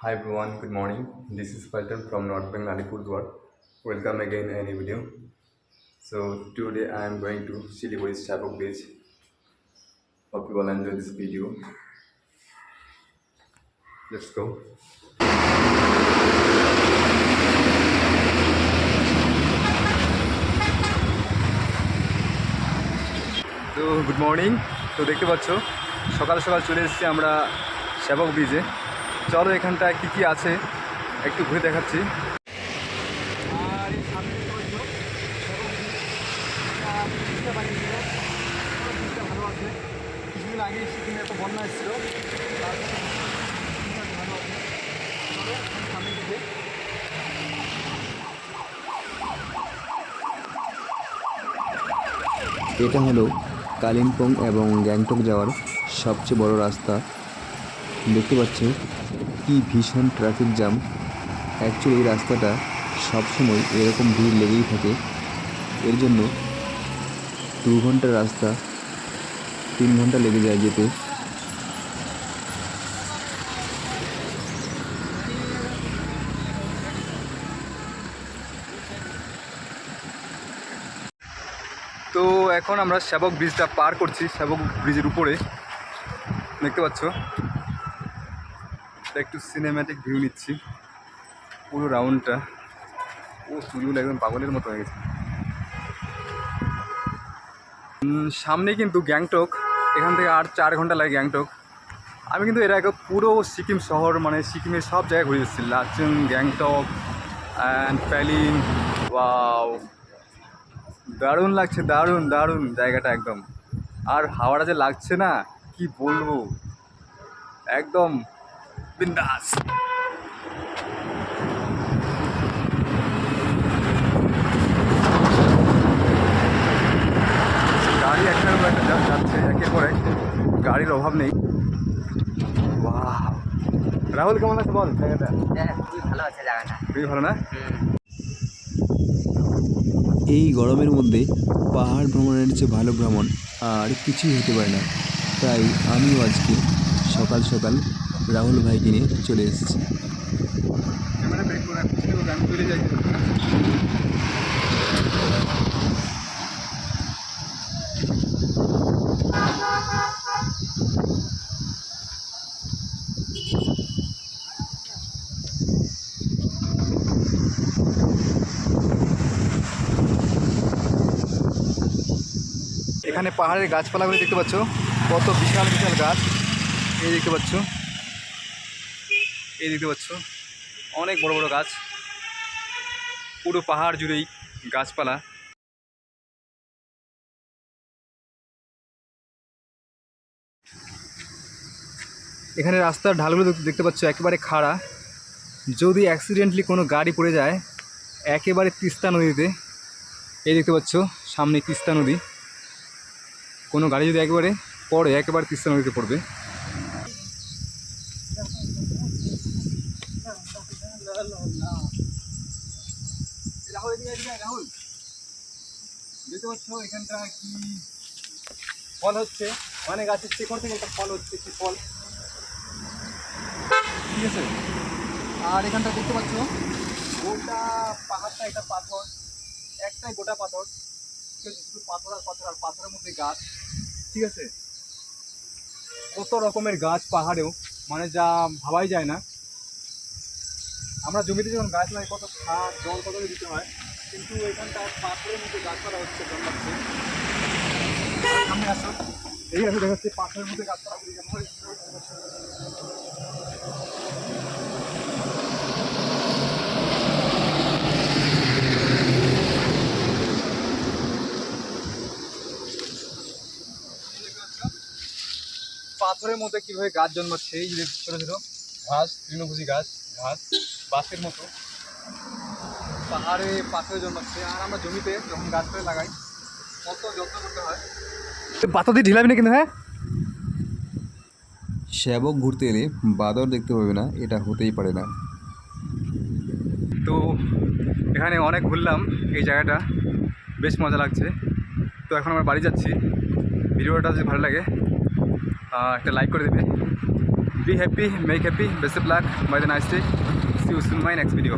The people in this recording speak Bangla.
Hi everyone, good morning. This is Falton from North Bengal Alipurduar. Welcome again in a video. So today I am going to Siliguri Shabok Beach. Hope you all enjoy this video. Let's go. Good morning তো দেখতে পাচ্ছ, সকাল সকাল চলে এসেছি আমরা শ্যাবক ব্রিজে চলো এখানটায় কী কী আছে, একটু ঘুরে দেখাচ্ছি বন্যা। এটা হলো কালিম্পং এবং গ্যাংটক যাওয়ার সবচেয়ে বড় রাস্তা। দেখতে পাচ্ছেন কি ভীষণ ট্রাফিক জ্যাম অ্যাকচুয়ালি এই রাস্তাটা সবসময় এরকম ভিড় লেগেই থাকে। এর জন্য দু ঘণ্টার রাস্তা, তিন ঘণ্টা লেগে যায় যেতে। তো এখন আমরা শ্যাবক ব্রিজটা পার করছি শ্যাবক ব্রিজের উপরে। দেখতে পাচ্ছ? একটু সিনেম্যাটিক ভিউ নিচ্ছি। পুরো রাউন্ডটা ও, চুলগুলো একদম পাগলের মতো হয়ে গেছে। সামনে কিন্তু গ্যাংটক। এখান থেকে আর চার ঘণ্টা লাগে গ্যাংটক। আমি কিন্তু এর আগে পুরো সিকিম শহর মানে সিকিমের সব জায়গায় ঘুরে এসেছি। লাচুং গ্যাংটক অ্যান্ড প্যালিং ওয়াও দারুণ লাগছে দারুণ দারুণ জায়গাটা একদম। আর হাওয়াটা যে লাগছে না কি বলব? একদম বিন্দাস। গাড়ি একটার পর একটা যাচ্ছে একের পর এক গাড়ির অভাব নেই! রাহুল কেমন আছে বল? জায়গাটা হ্যাঁ খুবই ভালো আছে জায়গাটা? খুবই ভালো না? এই গরমের মধ্যে পাহাড় ভ্রমণের চেয়ে ভালো ভ্রমণ আর কিছুই হতে পারে না। তাই আমিও আজকে সকাল সকাল রাহুল ভাইকে নিয়ে চলে এসেছি। এখানে পাহাড়ের গাছপালাগুলি দেখতে পাচ্ছ। কত বিশাল বিশাল গাছ। এই দেখতে পাচ্ছ। এই দেখতে পাচ্ছ। অনেক বড় বড় গাছ। পুরো পাহাড় জুড়েই গাছপালা। এখানে রাস্তার ঢালগুলো দেখ- দেখতে পাচ্ছ, একেবারে খাড়া। যদি অ্যাক্সিডেন্টলি কোনো গাড়ি পড়ে যায়, একেবারে তিস্তা নদীতে। এই দেখতে পাচ্ছ, সামনে তিস্তা নদী। কোনো গাড়ি যদি একেবারে পড়ে, একেবারে তিস্তা নদীতে পড়বে। রাহুল দেখতে কি ফল হচ্ছে? মানে গাছের থেকে ফল হচ্ছে, কি ফল? ঠিক আছে। আর এখানটা দেখতে পাচ্ছ, গোটা পাহাড়টা একটা পাথর, একটাই গোটা পাথর। পাথর আর মধ্যে গাছ, ঠিক আছে? কত রকমের গাছ পাহাড়েও মানে যা ভাবাই যায় না। আমরা জমিতে যখন গাছ লাগাই, কত সার, জল, কত দিতে হয়, কিন্তু এখানটা পাথরের মধ্যে গাছপালা হচ্ছে সামনে আসো। এই আসো দেখাচ্ছে, পাথরের মধ্যে গাছপালা পাথরের মধ্যে কীভাবে গাছ জন্মাচ্ছে এই যে ছোটো ছোট ঘাস তৃণভোজী গাছ ঘাস বাঁশের মতো। পাহাড়ে পাথরে জন্মাচ্ছে আর আমরা জমিতে যখন গাছ করে লাগাই কত যত্ন করতে হয়। পাথর দিয়ে ঢিলাবি না কিন্তু হ্যাঁ? শ্যাবক ঘুরতে এলে বাদর দেখতে পাবে না এটা হতেই পারে না। তো এখানে অনেক ঘুরলাম এই জায়গাটা। বেশ মজা লাগছে। তো এখন আমরা বাড়ি যাচ্ছি। ভিডিওটা যদি ভালো লাগে একটা লাইক করে দেবে। Be happy make happy best of luck bye the nice day see you soon my next video